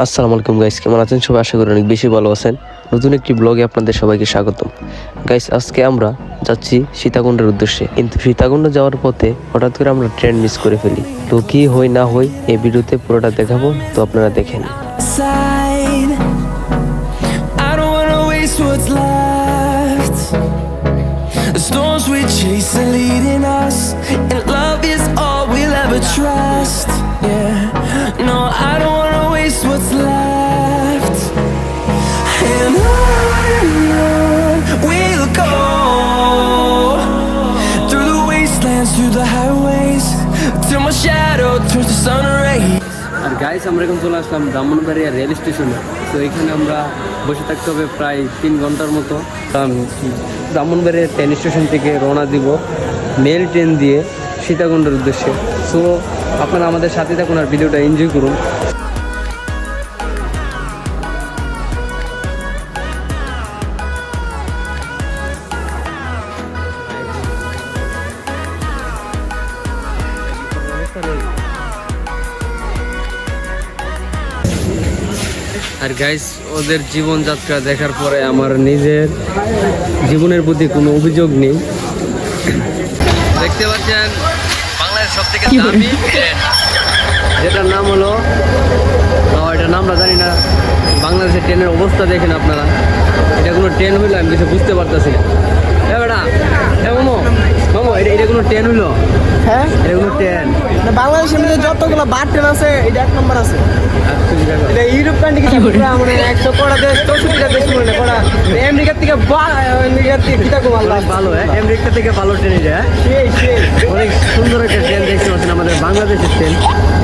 আসসালামু আলাইকুম গাইস কেমন আছেন? সবাই আশা করি অনেক বেশি ভালো আছেন। নতুন একটি ব্লগে আপনাদের সবাইকে স্বাগতম। গাইস আজকে আমরা যাচ্ছি সীতাকুণ্ডের উদ্দেশ্যে। কিন্তু সীতাকুণ্ড যাওয়ার পথে হঠাৎ করে আমরা ট্রেন মিস করে ফেলি। তো কি হই না হই এই ভিডিওতে পুরোটা দেখাবো। তো আপনারা দেখেন storms we chase are leading us, waste what's left. And on we'll go through the. আর গাইস আমরা এখন চলে আসলাম ব্রাহ্মণবাড়িয়া রেল স্টেশনে তো এখানে আমরা বসে থাকতে হবে প্রায় তিন ঘণ্টার মতো ব্রাহ্মণবাড়িয়া ট্রেন স্টেশন থেকে রওনা দিব মেল ট্রেন দিয়ে সীতাকুণ্ডের উদ্দেশ্যে সো আপনারা আমাদের সাথে থাকুন আর ভিডিওটা এনজয় করুন আর গাইস ওদের জীবনযাত্রা দেখার পরে আমার নিজের জীবনের প্রতি কোনো অভিযোগ নেই। দেখতে পাচ্ছেন বাংলাদেশের সব থেকে দামি যেটার নাম হলো এটার নামটা জানি না বাংলাদেশের ট্রেনের অবস্থা দেখেন আপনারা। এটা কোনো ট্রেন হইল আমি কিছু বুঝতে পারতেছি না। এ বেটা এ মোমো মোমো এটা এটা কোনো ট্রেন হইল? হ্যাঁ? ট্রেন। বাংলাদেশের মধ্যে যতগুলো বার ট্রেন আছে এটা এক নম্বর আছে। এটা ইউরোপ কান্ট্রি কি মানে একশো কটা দেশ চৌষট্টিটা দেশ মানে কটা? আমেরিকার থেকে বা- আমেরিকার থেকে কিতা ভালো হ্যাঁ? আমেরিকা থেকে ভালো ট্রেন এটা হ্যাঁ? অনেক সুন্দর একটা ট্রেন দেখতে পাচ্ছেন আমাদের বাংলাদেশের ট্রেন।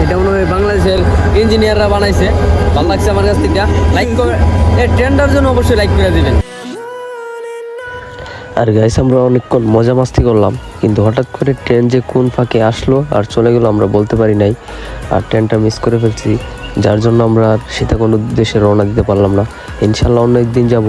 এটা মনে হয় বাংলাদেশের ইঞ্জিনিয়াররা বানাইছে। ভালো লাগছে আমার কাছ থেকে। লাইক করে এই ট্রেনটার জন্য অবশ্যই লাইক করে দিবেন। আর গাইস আমরা অনেকক্ষণ মজা মাস্তি করলাম, কিন্তু হঠাৎ করে ট্রেন যে কোন ফাঁকে আসলো আর চলে গেলো আমরা বলতে পারি নাই, আর ট্রেনটা মিস করে ফেলছি, যার জন্য আমরা আর সীতাকুণ্ড উদ্দেশ্যে রওনা দিতে পারলাম না। ইনশাল্লাহ অন্য একদিন যাব।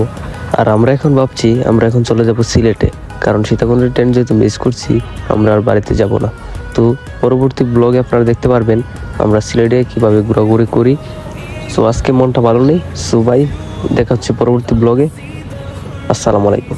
আর আমরা এখন ভাবছি, আমরা এখন চলে যাব সিলেটে, কারণ সীতাকুণ্ডের ট্রেন যেহেতু মিস করছি, আমরা আর বাড়িতে যাব না। তো পরবর্তী ব্লগে আপনারা দেখতে পারবেন, আমরা সিলেটে কীভাবে ঘোরাঘুরি করি। সো আজকে মনটা ভালো নেই। সো ভাই দেখা হচ্ছে পরবর্তী ব্লগে আসসালামু আলাইকুম।